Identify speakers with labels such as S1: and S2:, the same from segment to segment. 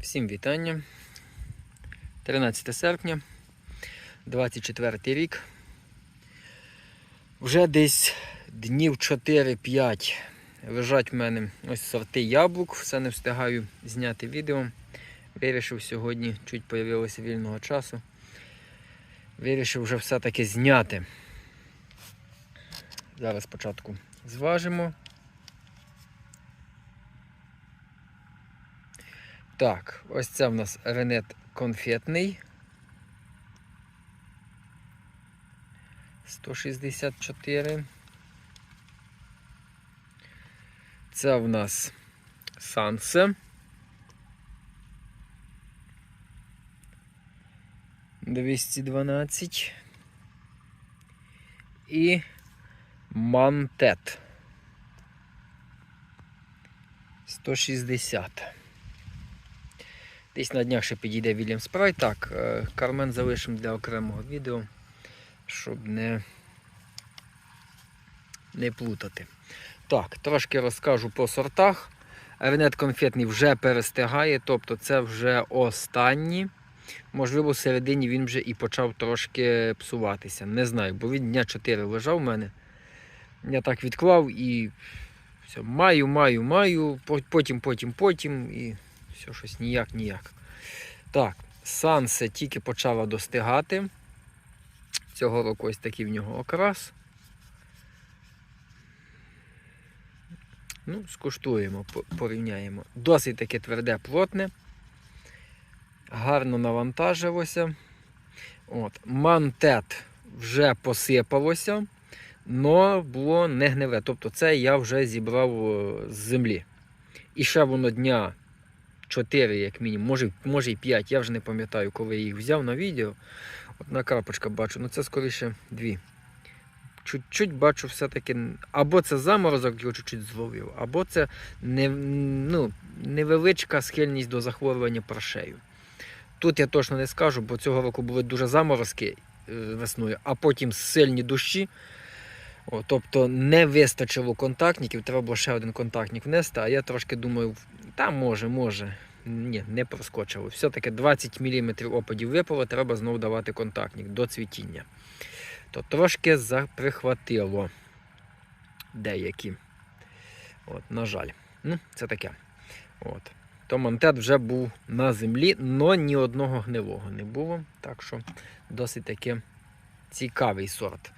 S1: Всім вітання. 13 серпня, 24 рік. Вже десь днів 4-5 лежать в мене ось сорти яблук. Все не встигаю зняти відео. Вирішив сьогодні, чуть появилося вільного часу. Вирішив вже все-таки зняти. Зараз спочатку зважимо. Так, ось це в нас ренет конфетний. 164. Це в нас Сансе. 212. І Мантет. 160. Десь на днях ще підійде Вільям Спрай. Так, е, Кармен залишимо для окремого відео, щоб не, не плутати. Так, трошки розкажу по сортах. Ренет конфетний вже перестигає, тобто це вже останні. Можливо, в середині він вже і почав трошки псуватися. Не знаю, бо він дня 4 лежав у мене. Я так відклав і все, маю, маю, маю, потім, потім, потім. І все щось ніяк, ніяк. Так, Сансе тільки почала достигати. Цього року ось такий в нього окрас. Ну, скуштуємо, порівняємо. Досить таке тверде, плотне. Гарно навантажилося. От. Мантет вже посипалося, але було не гниле. Тобто це я вже зібрав е, з землі. І ще воно дня 4, як мінімум, може, може і 5, я вже не пам'ятаю, коли я їх взяв на відео. Одна крапочка бачу, ну це скоріше дві. Чуть-чуть бачу все-таки, або це заморозок його чуть-чуть зловив, або це не, ну, невеличка схильність до захворювання паршею. Тут я точно не скажу, бо цього року були дуже заморозки е, весною, а потім сильні дощі. О, тобто не вистачило контактників, треба було ще один контактник внести, а я трошки думаю, та може, може. Ні, не проскочило. Все-таки 20 мм опадів випало, треба знову давати контактник до цвітіння. То трошки заприхватило деякі. От, на жаль. Ну, це таке. От. То монтет вже був на землі, але ні одного гнилого не було. Так що досить таки цікавий сорт.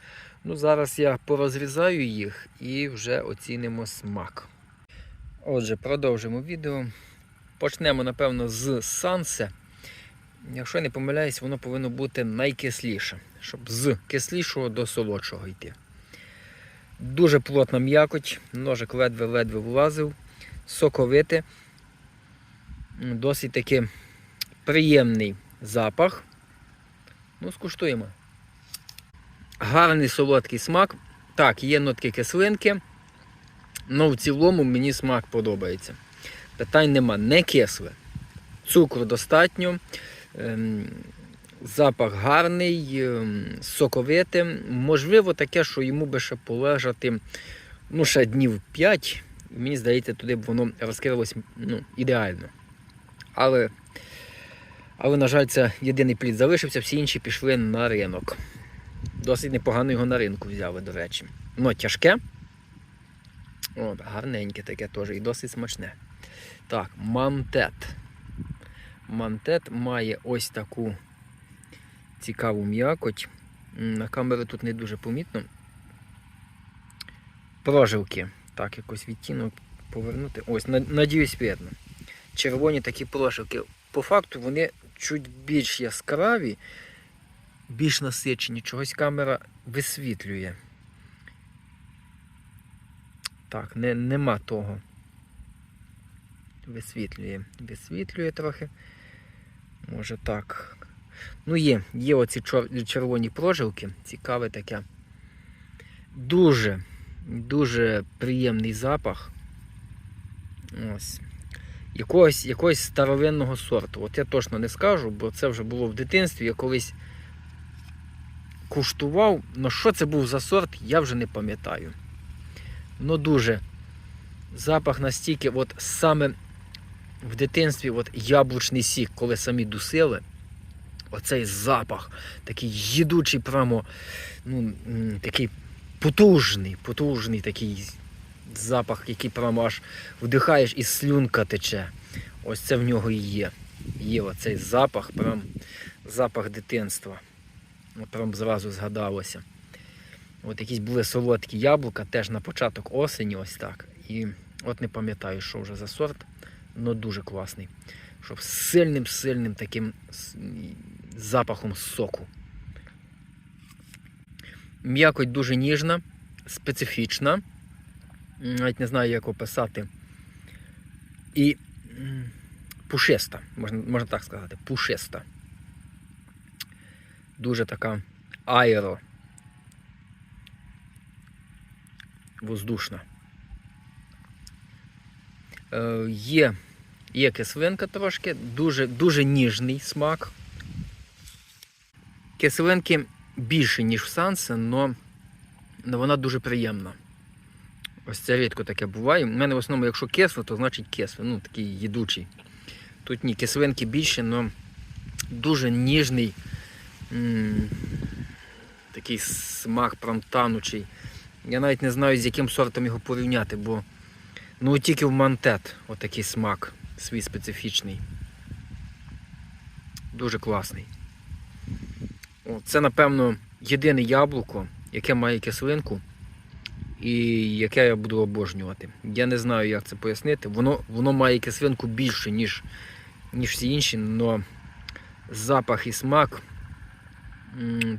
S1: Ну, зараз я порозрізаю їх і вже оцінимо смак. Отже, продовжимо відео. Почнемо, напевно, з Сансе. Якщо я не помиляюсь, воно повинно бути найкисліше, щоб з кислішого до солодшого йти. Дуже плотна м'якоть, ножик ледве-ледве влазив, соковите, досить таки приємний запах. Ну, скуштуємо. Гарний солодкий смак. Так, є нотки кислинки, але в цілому мені смак подобається. Питань нема, не кисле. Цукру достатньо. ем, Запах гарний, ем, соковитий. Можливо, таке, що йому би ще полежати ну, ще днів 5. Мені здається, туди б воно розкрилось ну, ідеально. Але, але, на жаль, це єдиний плід залишився, всі інші пішли на ринок. Досить непогано його на ринку взяли, до речі. Воно тяжке. От, гарненьке таке теж і досить смачне. Так, мантет. Мантет має ось таку цікаву м'якоть. На камеру тут не дуже помітно. Прожилки. Так, якось відтінок повернути. Ось, надіюсь, видно. Червоні такі прожилки. По факту вони чуть більш яскраві, більш насичені. Чогось камера висвітлює. Так, не, нема того. Висвітлює. Висвітлює трохи. Може так. Ну, є, є оці червоні прожилки. Цікаве таке. Дуже, дуже приємний запах. Ось. Якогось, якогось старовинного сорту. От я точно не скажу, бо це вже було в дитинстві. Я колись куштував. Ну що це був за сорт, я вже не пам'ятаю. Ну дуже запах настільки, от саме в дитинстві от яблучний сік, коли самі дусили, оцей запах, такий їдучий, прямо ну, такий потужний, потужний такий запах, який прямо аж вдихаєш і слюнка тече. Ось це в нього і є. Є оцей запах, прям запах дитинства. Прям зразу згадалося. От якісь були солодкі яблука, теж на початок осені, ось так. І от не пам'ятаю, що вже за сорт, але дуже класний. Щоб з сильним-сильним таким запахом соку. М'якоть дуже ніжна, специфічна. Навіть не знаю, як описати. І пушиста, можна, можна так сказати, пушиста. Дуже така аеро. Воздушна. Е, є, є кислинка трошки, дуже, дуже ніжний смак. Кислинки більше, ніж в Сансе, але вона дуже приємна. Ось це рідко таке буває. У мене в основному, якщо кисло, то значить кисло. Ну, такий їдучий. Тут ні, кислинки більше, але дуже ніжний. м, Такий смак прям танучий. Я навіть не знаю, з яким сортом його порівняти, бо ну тільки в мантет отакий смак свій специфічний. Дуже класний. О, Це, напевно, єдине яблуко, яке має кислинку і яке я буду обожнювати. Я не знаю, як це пояснити. Воно, воно має кислинку більше, ніж, ніж всі інші, але запах і смак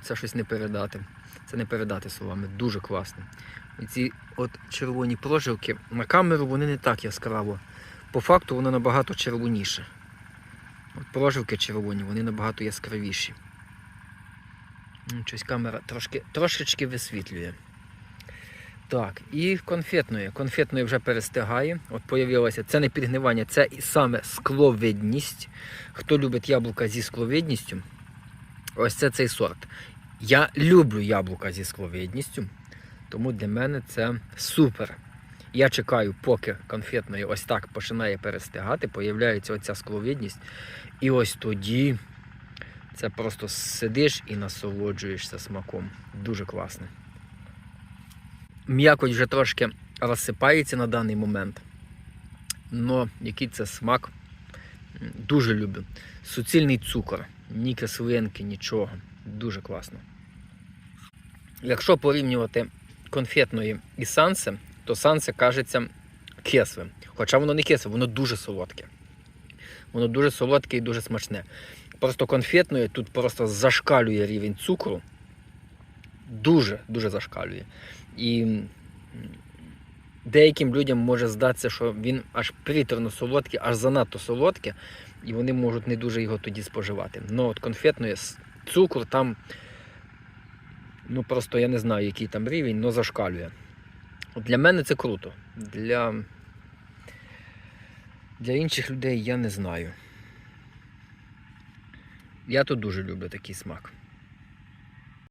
S1: це щось не передати. Це не передати словами. Дуже класно. І ці от червоні прожилки на камеру вони не так яскраво. По факту воно набагато червоніше. От прожилки червоні, вони набагато яскравіші. Щось камера трошки, трошечки висвітлює. Так, і конфетної. Конфетної вже перестигає. От появилося, це не підгнивання, це і саме скловидність. Хто любить яблука зі скловидністю, ось це цей сорт. Я люблю яблука зі скловидністю, тому для мене це супер. Я чекаю, поки конфетної ось так починає перестигати, появляється оця скловидність. І ось тоді це просто сидиш і насолоджуєшся смаком. Дуже класно. М'якоть вже трошки розсипається на даний момент. Но який це смак, дуже люблю. Суцільний цукор, ні кислинки, нічого. Дуже класно. Якщо порівнювати конфетної і сансе, то сансе кажеться кислим. Хоча воно не кисле, воно дуже солодке. Воно дуже солодке і дуже смачне. Просто конфетної тут просто зашкалює рівень цукру. Дуже, дуже зашкалює. І деяким людям може здатися, що він аж приторно солодкий, аж занадто солодке, і вони можуть не дуже його тоді споживати. Ну от конфетної цукор там, ну просто я не знаю, який там рівень, але зашкалює. Для мене це круто. Для, для інших людей я не знаю. Я тут дуже люблю такий смак.